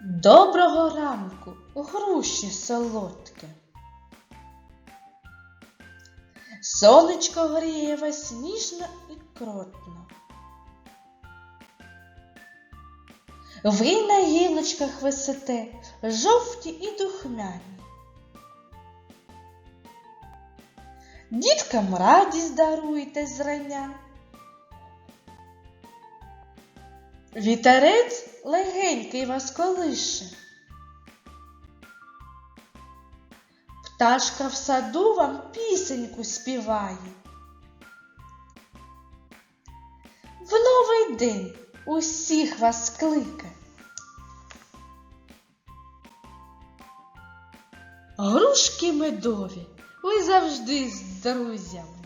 Доброго ранку, груші солодке. Сонечко гріє вас ніжно і кротно. Ви на гілочках висите, жовті і духмяні. Діткам радість даруєте зрання. Вітерець легенький вас колише. Пташка в саду вам пісеньку співає. В новий день усіх вас кликає. Грушки медові, ви завжди з друзями.